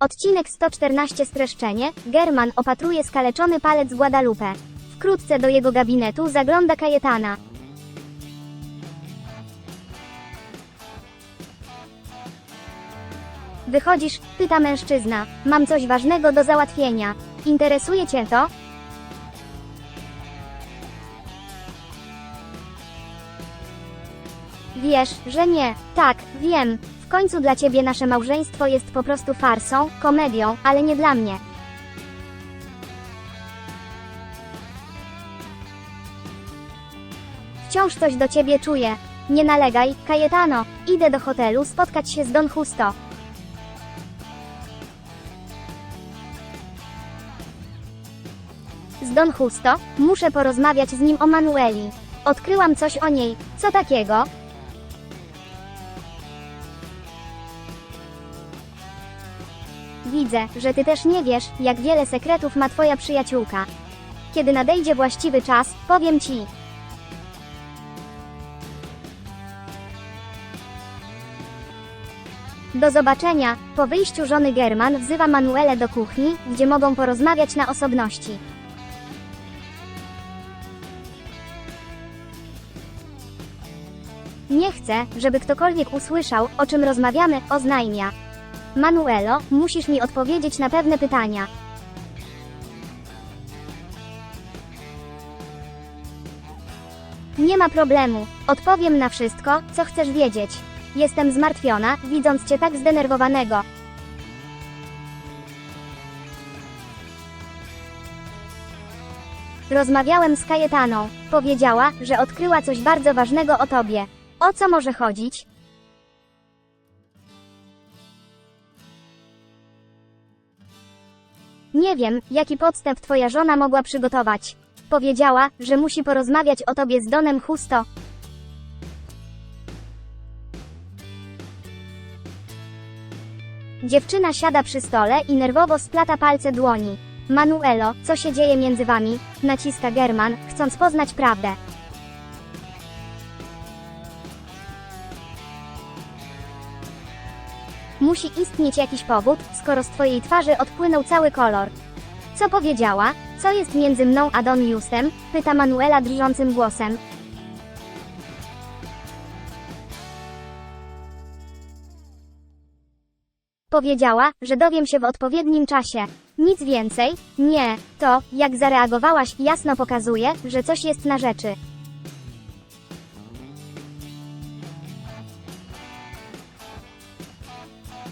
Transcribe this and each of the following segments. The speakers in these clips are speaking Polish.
Odcinek 114 Streszczenie. German opatruje skaleczony palec Guadalupe. Wkrótce do jego gabinetu zagląda Kajetana. Wychodzisz? Pyta mężczyzna. Mam coś ważnego do załatwienia. Interesuje cię to? Wiesz, że nie. Tak, wiem. W końcu dla ciebie nasze małżeństwo jest po prostu farsą, komedią, ale nie dla mnie. Wciąż coś do ciebie czuję. Nie nalegaj, Kajetano. Idę do hotelu spotkać się z Don Justo. Z Don Justo? Muszę porozmawiać z nim o Manueli. Odkryłam coś o niej. Co takiego? Widzę, że ty też nie wiesz, jak wiele sekretów ma twoja przyjaciółka. Kiedy nadejdzie właściwy czas, powiem ci. Do zobaczenia. Po wyjściu żony German wzywa Manuelę do kuchni, gdzie mogą porozmawiać na osobności. Nie chcę, żeby ktokolwiek usłyszał, o czym rozmawiamy, oznajmia. Manuelo, musisz mi odpowiedzieć na pewne pytania. Nie ma problemu. Odpowiem na wszystko, co chcesz wiedzieć. Jestem zmartwiona, widząc cię tak zdenerwowanego. Rozmawiałem z Kajetaną. Powiedziała, że odkryła coś bardzo ważnego o tobie. O co może chodzić? Nie wiem, jaki podstęp twoja żona mogła przygotować. Powiedziała, że musi porozmawiać o tobie z Donem Husto. Dziewczyna siada przy stole i nerwowo splata palce dłoni. Manuelo, co się dzieje między wami? Naciska German, chcąc poznać prawdę. Musi istnieć jakiś powód, skoro z twojej twarzy odpłynął cały kolor. Co powiedziała? Co jest między mną a Don Justem? Pyta Manuela drżącym głosem. Powiedziała, że dowiem się w odpowiednim czasie. Nic więcej? Nie. To, jak zareagowałaś, jasno pokazuje, że coś jest na rzeczy.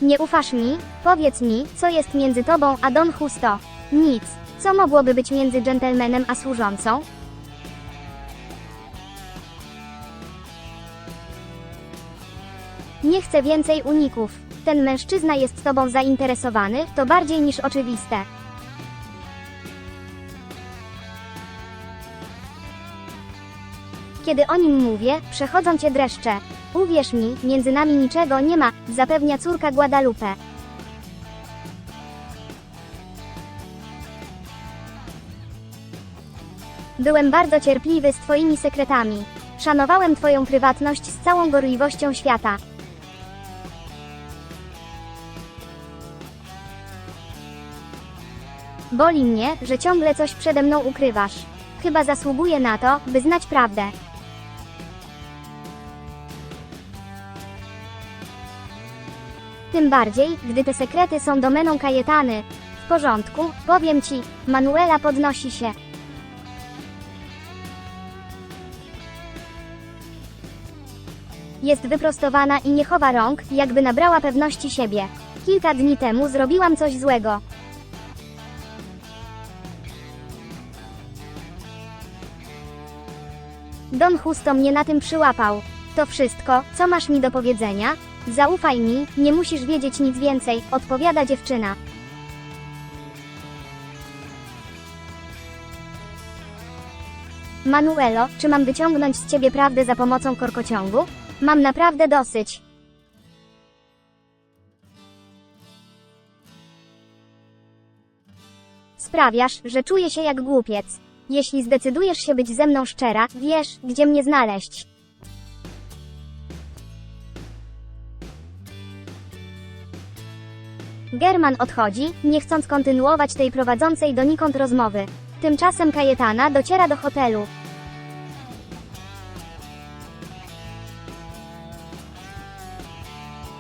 Nie ufasz mi? Powiedz mi, co jest między tobą a Don Justo. Nic. Co mogłoby być między dżentelmenem a służącą? Nie chcę więcej uników. Ten mężczyzna jest tobą zainteresowany, to bardziej niż oczywiste. Kiedy o nim mówię, przechodzą cię dreszcze. Uwierz mi, między nami niczego nie ma, zapewnia córka Guadalupe. Byłem bardzo cierpliwy z twoimi sekretami. Szanowałem twoją prywatność z całą gorliwością świata. Boli mnie, że ciągle coś przede mną ukrywasz. Chyba zasługuję na to, by znać prawdę. Tym bardziej, gdy te sekrety są domeną Kajetany. W porządku, powiem ci, Manuela podnosi się. Jest wyprostowana i nie chowa rąk, jakby nabrała pewności siebie. Kilka dni temu zrobiłam coś złego. Don Justo mnie na tym przyłapał. To wszystko, co masz mi do powiedzenia? Zaufaj mi, nie musisz wiedzieć nic więcej, odpowiada dziewczyna. Manuelo, czy mam wyciągnąć z ciebie prawdę za pomocą korkociągu? Mam naprawdę dosyć. Sprawiasz, że czuję się jak głupiec. Jeśli zdecydujesz się być ze mną szczera, wiesz, gdzie mnie znaleźć. German odchodzi, nie chcąc kontynuować tej prowadzącej donikąd rozmowy. Tymczasem Kajetana dociera do hotelu.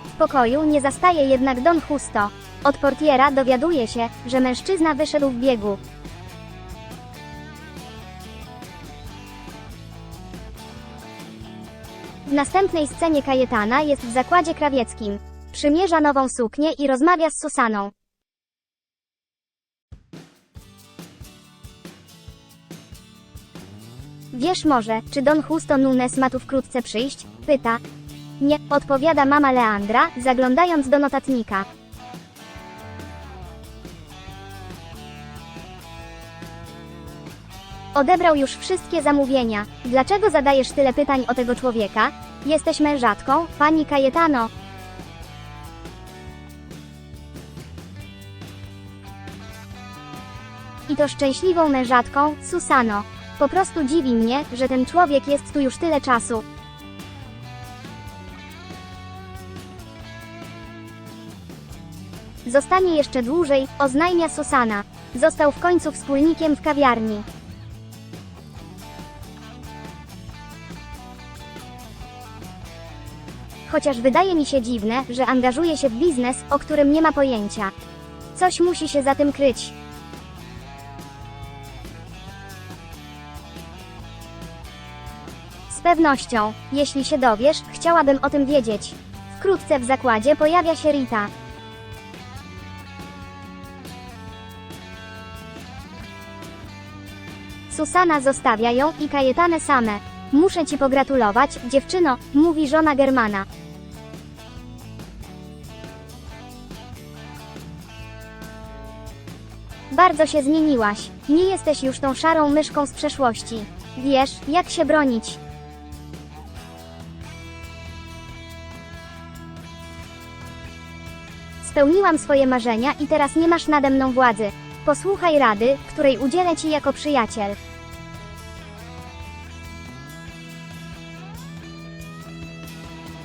W pokoju nie zastaje jednak Don Justo. Od portiera dowiaduje się, że mężczyzna wyszedł w biegu. W następnej scenie Kajetana jest w zakładzie krawieckim. Przymierza nową suknię i rozmawia z Susaną. Wiesz może, czy Don Justo Nunes ma tu wkrótce przyjść? Pyta. Nie, odpowiada mama Leandra, zaglądając do notatnika. Odebrał już wszystkie zamówienia. Dlaczego zadajesz tyle pytań o tego człowieka? Jesteś mężatką, pani Kajetano. To szczęśliwą mężatką, Susano. Po prostu dziwi mnie, że ten człowiek jest tu już tyle czasu. Zostanie jeszcze dłużej, oznajmia Susana. Został w końcu wspólnikiem w kawiarni. Chociaż wydaje mi się dziwne, że angażuje się w biznes, o którym nie ma pojęcia. Coś musi się za tym kryć. Pewnością, jeśli się dowiesz, chciałabym o tym wiedzieć. Wkrótce w zakładzie pojawia się Rita. Susana zostawia ją i Kajetanę same. Muszę ci pogratulować, dziewczyno, mówi żona Germana. Bardzo się zmieniłaś. Nie jesteś już tą szarą myszką z przeszłości. Wiesz, jak się bronić. Spełniłam swoje marzenia i teraz nie masz nade mną władzy. Posłuchaj rady, której udzielę ci jako przyjaciel.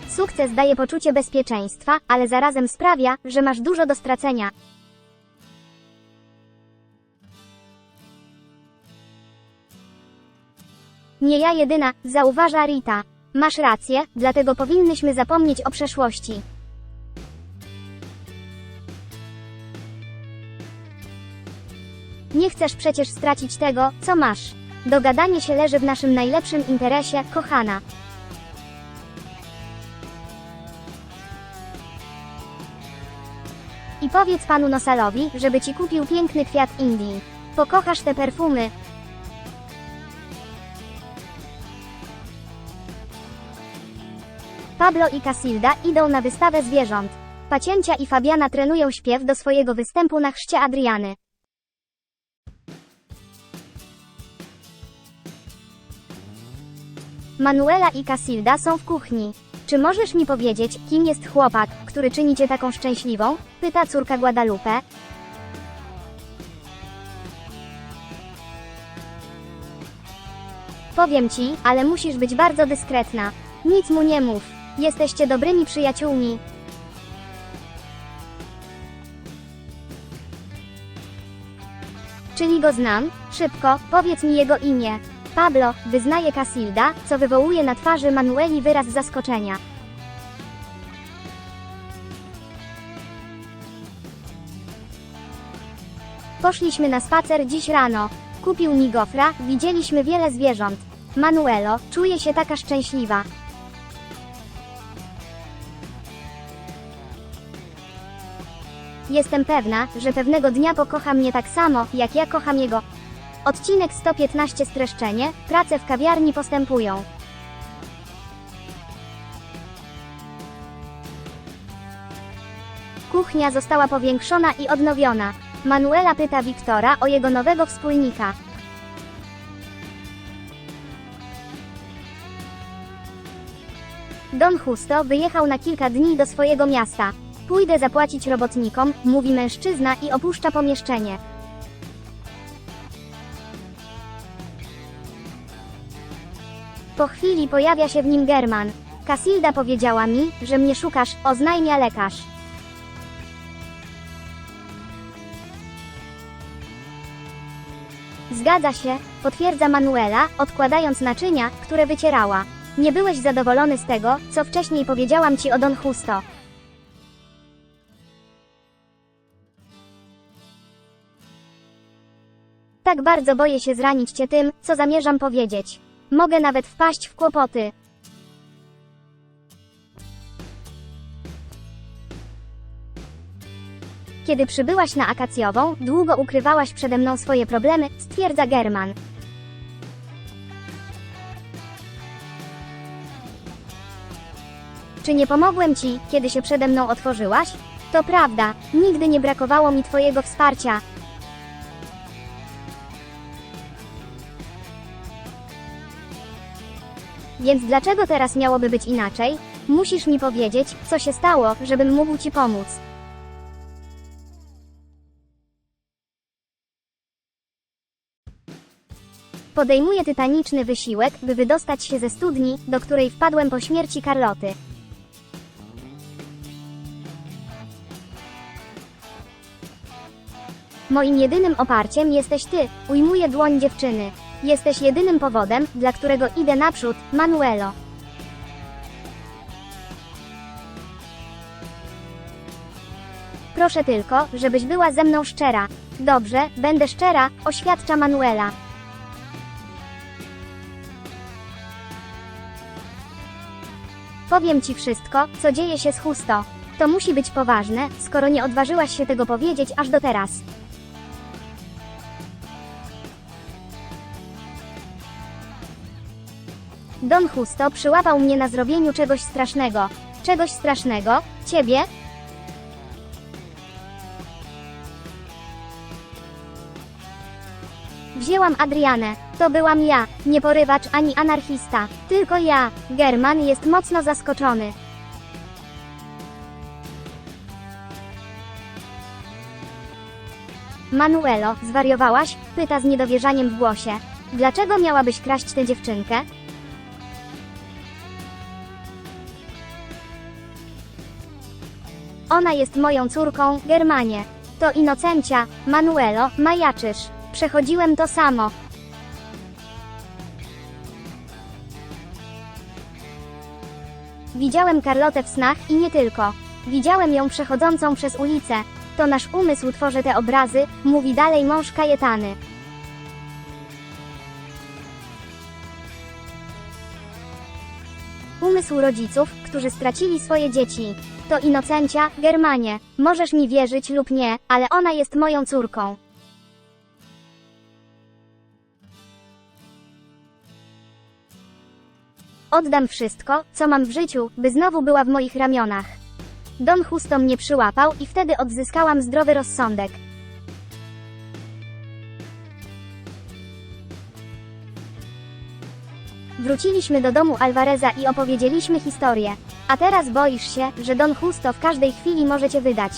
Sukces daje poczucie bezpieczeństwa, ale zarazem sprawia, że masz dużo do stracenia. Nie ja jedyna, zauważa Rita. Masz rację, dlatego powinnyśmy zapomnieć o przeszłości. Nie chcesz przecież stracić tego, co masz. Dogadanie się leży w naszym najlepszym interesie, kochana. I powiedz panu Nosalowi, żeby ci kupił piękny kwiat Indii. Pokochasz te perfumy. Pablo i Casilda idą na wystawę zwierząt. Paciencia i Fabiana trenują śpiew do swojego występu na chrzcie Adriany. Manuela i Casilda są w kuchni. Czy możesz mi powiedzieć, kim jest chłopak, który czyni cię taką szczęśliwą? Pyta córka Guadalupe. Powiem ci, ale musisz być bardzo dyskretna. Nic mu nie mów. Jesteście dobrymi przyjaciółmi. Czyli go znam? Szybko, powiedz mi jego imię. Pablo, wyznaje Casilda, co wywołuje na twarzy Manueli wyraz zaskoczenia. Poszliśmy na spacer dziś rano. Kupił mi gofra, widzieliśmy wiele zwierząt. Manuelo, czuję się taka szczęśliwa. Jestem pewna, że pewnego dnia pokocha mnie tak samo, jak ja kocham jego. Odcinek 115 streszczenie, prace w kawiarni postępują. Kuchnia została powiększona i odnowiona. Manuela pyta Wiktora o jego nowego wspólnika. Don Justo wyjechał na kilka dni do swojego miasta. Pójdę zapłacić robotnikom, mówi mężczyzna i opuszcza pomieszczenie. Po chwili pojawia się w nim German. Kasilda powiedziała mi, że mnie szukasz, oznajmia lekarz. Zgadza się, potwierdza Manuela, odkładając naczynia, które wycierała. Nie byłeś zadowolony z tego, co wcześniej powiedziałam ci o Don Justo. Tak bardzo boję się zranić cię tym, co zamierzam powiedzieć. Mogę nawet wpaść w kłopoty. Kiedy przybyłaś na akacjową, długo ukrywałaś przede mną swoje problemy, stwierdza German. Czy nie pomogłem ci, kiedy się przede mną otworzyłaś? To prawda, nigdy nie brakowało mi twojego wsparcia. Więc dlaczego teraz miałoby być inaczej? Musisz mi powiedzieć, co się stało, żebym mógł ci pomóc. Podejmuję tytaniczny wysiłek, by wydostać się ze studni, do której wpadłem po śmierci Karloty. Moim jedynym oparciem jesteś ty, ujmuję dłoń dziewczyny. Jesteś jedynym powodem, dla którego idę naprzód, Manuelo. Proszę tylko, żebyś była ze mną szczera. Dobrze, będę szczera, oświadcza Manuela. Powiem ci wszystko, co dzieje się z Husto. To musi być poważne, skoro nie odważyłaś się tego powiedzieć aż do teraz. Don Husto przyłapał mnie na zrobieniu czegoś strasznego. Czegoś strasznego? Ciebie? Wzięłam Adrianę. To byłam ja, nie porywacz ani anarchista. Tylko ja. German jest mocno zaskoczony. Manuelo, zwariowałaś? Pyta z niedowierzaniem w głosie. Dlaczego miałabyś kraść tę dziewczynkę? Ona jest moją córką, Germanie. To Inocencia, Manuelo, majaczysz. Przechodziłem to samo. Widziałem Karlotę w snach i nie tylko. Widziałem ją przechodzącą przez ulicę. To nasz umysł tworzy te obrazy, mówi dalej mąż Kajetany. Umysł rodziców, którzy stracili swoje dzieci. To Inocencia, Germanie. Możesz mi wierzyć lub nie, ale ona jest moją córką. Oddam wszystko, co mam w życiu, by znowu była w moich ramionach. Don Husto mnie przyłapał i wtedy odzyskałam zdrowy rozsądek. Wróciliśmy do domu Alvareza i opowiedzieliśmy historię. A teraz boisz się, że Don Husto w każdej chwili może cię wydać.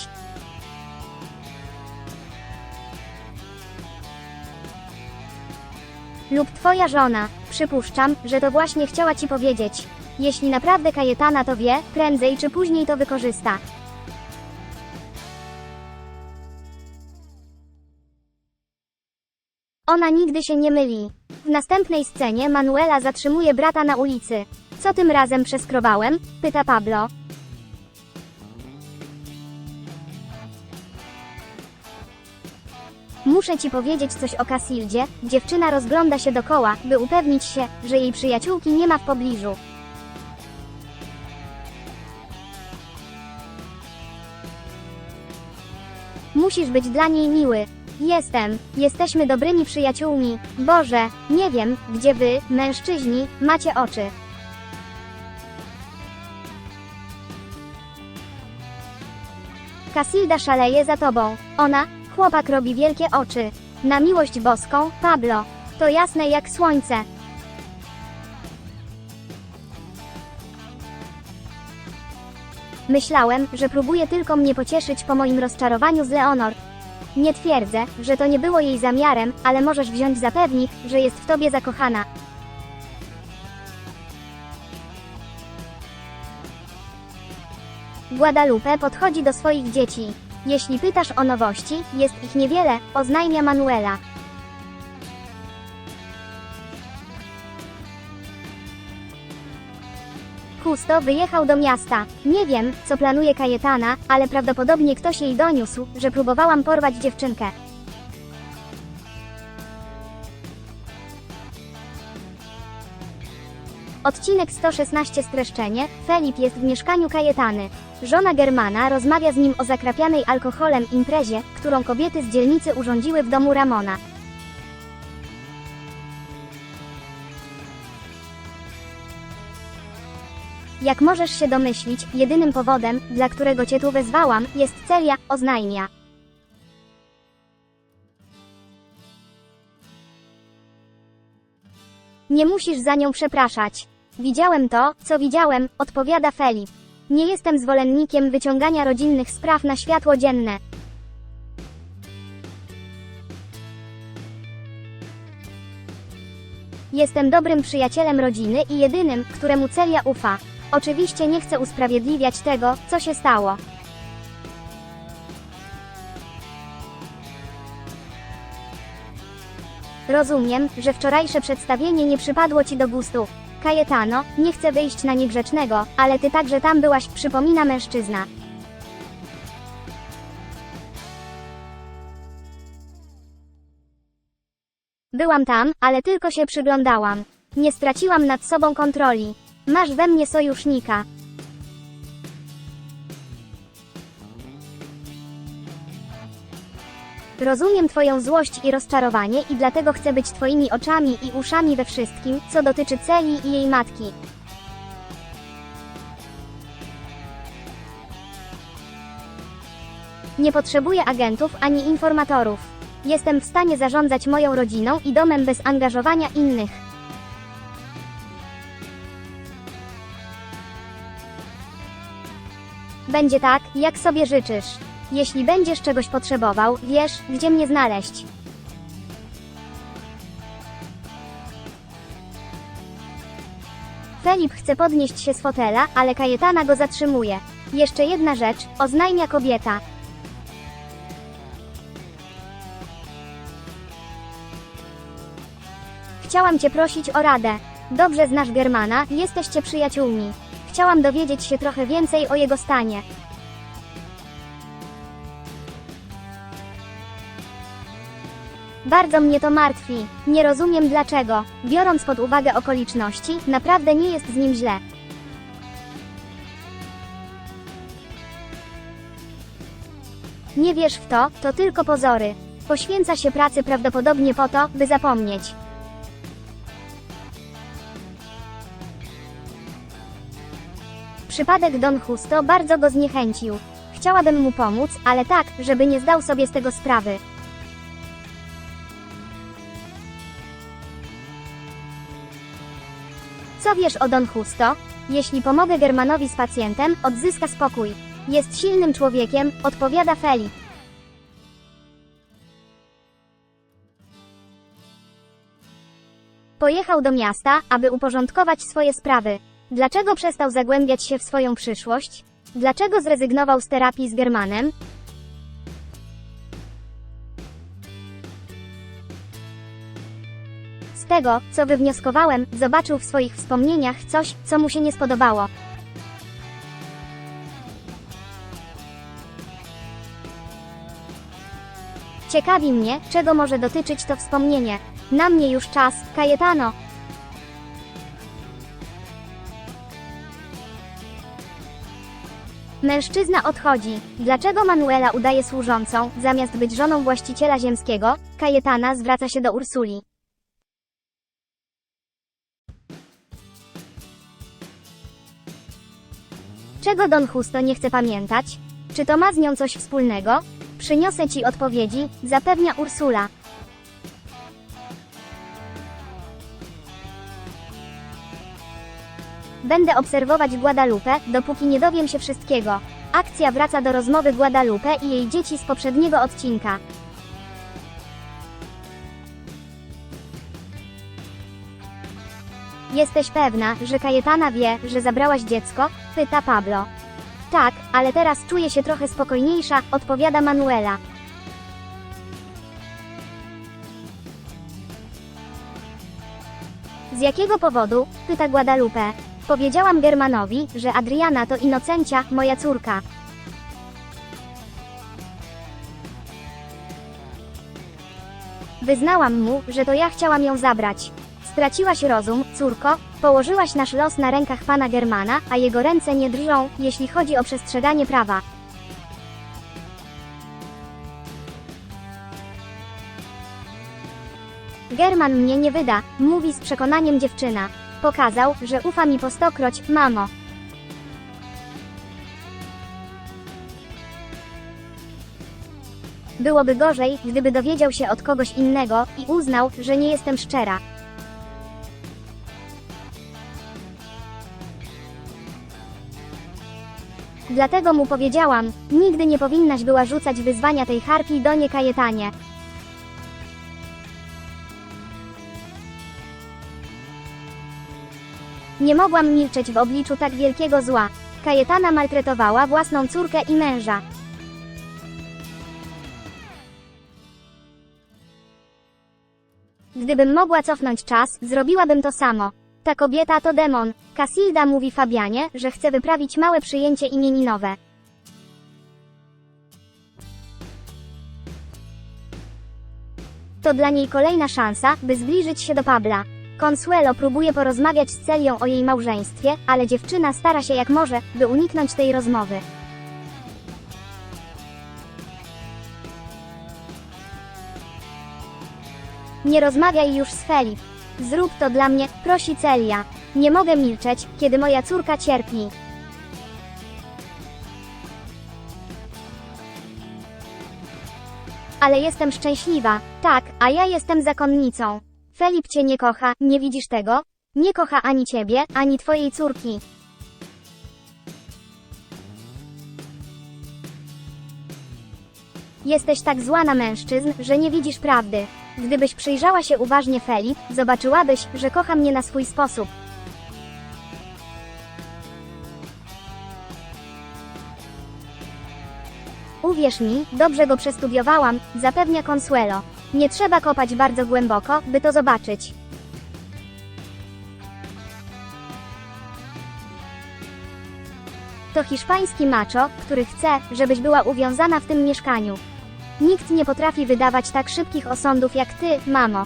Lub twoja żona. Przypuszczam, że to właśnie chciała ci powiedzieć. Jeśli naprawdę Kajetana to wie, prędzej czy później to wykorzysta. Ona nigdy się nie myli. Następnej scenie Manuela zatrzymuje brata na ulicy. Co tym razem przeskrobałem? Pyta Pablo. Muszę ci powiedzieć coś o Casildzie. Dziewczyna rozgląda się dokoła, by upewnić się, że jej przyjaciółki nie ma w pobliżu. Musisz być dla niej miły. Jestem. Jesteśmy dobrymi przyjaciółmi. Boże, nie wiem, gdzie wy, mężczyźni, macie oczy. Casilda szaleje za tobą. Ona, chłopak robi wielkie oczy. Na miłość boską, Pablo. To jasne jak słońce. Myślałem, że próbuje tylko mnie pocieszyć po moim rozczarowaniu z Leonor. Nie twierdzę, że to nie było jej zamiarem, ale możesz wziąć za pewnik, że jest w tobie zakochana. Guadalupe podchodzi do swoich dzieci. Jeśli pytasz o nowości, jest ich niewiele, oznajmia Manuela. Kusto wyjechał do miasta. Nie wiem, co planuje Kajetana, ale prawdopodobnie ktoś jej doniósł, że próbowałam porwać dziewczynkę. Odcinek 116 streszczenie. Felip jest w mieszkaniu Kajetany. Żona Germana rozmawia z nim o zakrapianej alkoholem imprezie, którą kobiety z dzielnicy urządziły w domu Ramona. Jak możesz się domyślić, jedynym powodem, dla którego cię tu wezwałam, jest Celia, oznajmia. Nie musisz za nią przepraszać. Widziałem to, co widziałem, odpowiada Felip. Nie jestem zwolennikiem wyciągania rodzinnych spraw na światło dzienne. Jestem dobrym przyjacielem rodziny i jedynym, któremu Celia ufa. Oczywiście nie chcę usprawiedliwiać tego, co się stało. Rozumiem, że wczorajsze przedstawienie nie przypadło ci do gustu. Kajetano, nie chcę wyjść na niegrzecznego, ale ty także tam byłaś, przypomina mężczyzna. Byłam tam, ale tylko się przyglądałam. Nie straciłam nad sobą kontroli. Masz we mnie sojusznika. Rozumiem Twoją złość i rozczarowanie i dlatego chcę być Twoimi oczami i uszami we wszystkim, co dotyczy Celi i jej matki. Nie potrzebuję agentów ani informatorów. Jestem w stanie zarządzać moją rodziną i domem bez angażowania innych. Będzie tak, jak sobie życzysz. Jeśli będziesz czegoś potrzebował, wiesz, gdzie mnie znaleźć. Felip chce podnieść się z fotela, ale Kajetana go zatrzymuje. Jeszcze jedna rzecz, oznajmia kobieta. Chciałam cię prosić o radę. Dobrze znasz Germana, jesteście przyjaciółmi. Chciałam dowiedzieć się trochę więcej o jego stanie. Bardzo mnie to martwi. Nie rozumiem dlaczego. Biorąc pod uwagę okoliczności, naprawdę nie jest z nim źle. Nie wierz w to, to tylko pozory. Poświęca się pracy prawdopodobnie po to, by zapomnieć. Przypadek Don Justo bardzo go zniechęcił. Chciałabym mu pomóc, ale tak, żeby nie zdał sobie z tego sprawy. Co wiesz o Don Justo? Jeśli pomogę Germanowi z pacjentem, odzyska spokój. Jest silnym człowiekiem, odpowiada Felip. Pojechał do miasta, aby uporządkować swoje sprawy. Dlaczego przestał zagłębiać się w swoją przyszłość? Dlaczego zrezygnował z terapii z Germanem? Z tego, co wywnioskowałem, zobaczył w swoich wspomnieniach coś, co mu się nie spodobało. Ciekawi mnie, czego może dotyczyć to wspomnienie. Na mnie już czas, Kajetano. Mężczyzna odchodzi. Dlaczego Manuela udaje służącą, zamiast być żoną właściciela ziemskiego? Kajetana zwraca się do Ursuli. Czego Don Justo nie chce pamiętać? Czy to ma z nią coś wspólnego? Przyniosę ci odpowiedzi, zapewnia Ursula. Będę obserwować Guadalupe, dopóki nie dowiem się wszystkiego. Akcja wraca do rozmowy Guadalupe i jej dzieci z poprzedniego odcinka. Jesteś pewna, że Kajetana wie, że zabrałaś dziecko? Pyta Pablo. Tak, ale teraz czuję się trochę spokojniejsza, odpowiada Manuela. Z jakiego powodu? Pyta Guadalupe. Powiedziałam Germanowi, że Adriana to Inocencia, moja córka. Wyznałam mu, że to ja chciałam ją zabrać. Straciłaś rozum, córko, położyłaś nasz los na rękach pana Germana, a jego ręce nie drżą, jeśli chodzi o przestrzeganie prawa. German mnie nie wyda, mówi z przekonaniem dziewczyna. Pokazał, że ufa mi po stokroć, mamo. Byłoby gorzej, gdyby dowiedział się od kogoś innego i uznał, że nie jestem szczera. Dlatego mu powiedziałam, nigdy nie powinnaś była rzucać wyzwania tej harpii do nie Kajetanie. Nie mogłam milczeć w obliczu tak wielkiego zła. Kajetana maltretowała własną córkę i męża. Gdybym mogła cofnąć czas, zrobiłabym to samo. Ta kobieta to demon. Casilda mówi Fabianie, że chce wyprawić małe przyjęcie imieninowe. To dla niej kolejna szansa, by zbliżyć się do Pabla. Consuelo próbuje porozmawiać z Celią o jej małżeństwie, ale dziewczyna stara się jak może, by uniknąć tej rozmowy. Nie rozmawiaj już z Felip. Zrób to dla mnie, prosi Celia. Nie mogę milczeć, kiedy moja córka cierpi. Ale jestem szczęśliwa, tak, a ja jestem zakonnicą. Felip cię nie kocha, nie widzisz tego? Nie kocha ani ciebie, ani twojej córki. Jesteś tak zła na mężczyzn, że nie widzisz prawdy. Gdybyś przyjrzała się uważnie Felip, zobaczyłabyś, że kocha mnie na swój sposób. Uwierz mi, dobrze go przestudiowałam, zapewnia Consuelo. Nie trzeba kopać bardzo głęboko, by to zobaczyć. To hiszpański macho, który chce, żebyś była uwiązana w tym mieszkaniu. Nikt nie potrafi wydawać tak szybkich osądów jak ty, mamo.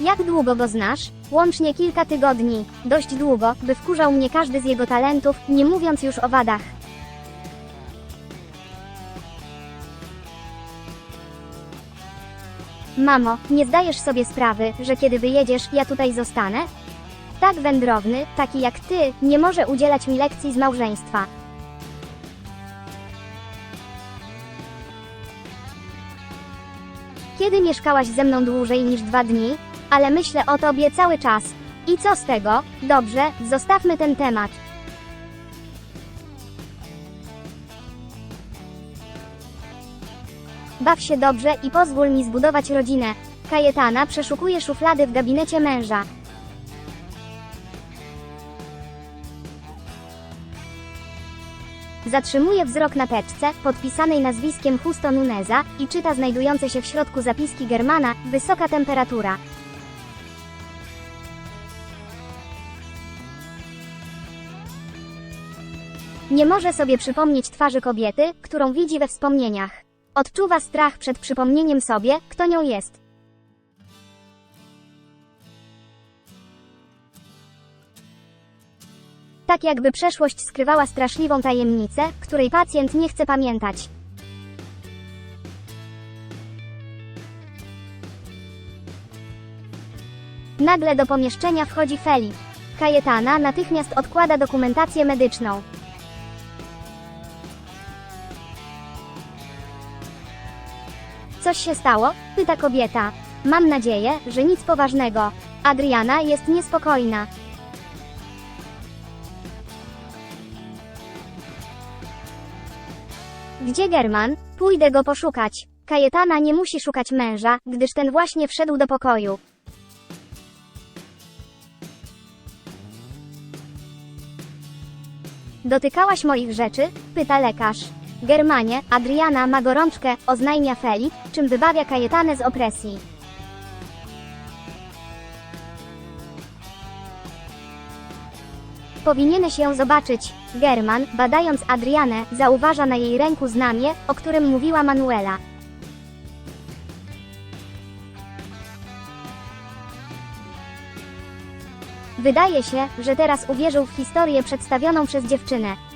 Jak długo go znasz? Łącznie kilka tygodni. Dość długo, by wkurzał mnie każdy z jego talentów, nie mówiąc już o wadach. Mamo, nie zdajesz sobie sprawy, że kiedy wyjedziesz, ja tutaj zostanę? Tak wędrowny, taki jak ty, nie może udzielać mi lekcji z małżeństwa. Kiedy mieszkałaś ze mną dłużej niż dwa dni? Ale myślę o tobie cały czas. I co z tego? Dobrze, zostawmy ten temat. Baw się dobrze i pozwól mi zbudować rodzinę. Kajetana przeszukuje szuflady w gabinecie męża. Zatrzymuje wzrok na teczce, podpisanej nazwiskiem Justo Nuneza, i czyta znajdujące się w środku zapiski Germana, wysoka temperatura. Nie może sobie przypomnieć twarzy kobiety, którą widzi we wspomnieniach. Odczuwa strach przed przypomnieniem sobie, kto nią jest. Tak jakby przeszłość skrywała straszliwą tajemnicę, której pacjent nie chce pamiętać. Nagle do pomieszczenia wchodzi Felip. Kajetana natychmiast odkłada dokumentację medyczną. Coś się stało? Pyta kobieta. Mam nadzieję, że nic poważnego. Adriana jest niespokojna. Gdzie German? Pójdę go poszukać. Kajetana nie musi szukać męża, gdyż ten właśnie wszedł do pokoju. Dotykałaś moich rzeczy? Pyta lekarz. Germanie, Adriana ma gorączkę, oznajmia Feli, czym wybawia Kajetanę z opresji. Powinieneś ją zobaczyć. German, badając Adrianę, zauważa na jej ręku znamie, o którym mówiła Manuela. Wydaje się, że teraz uwierzył w historię przedstawioną przez dziewczynę.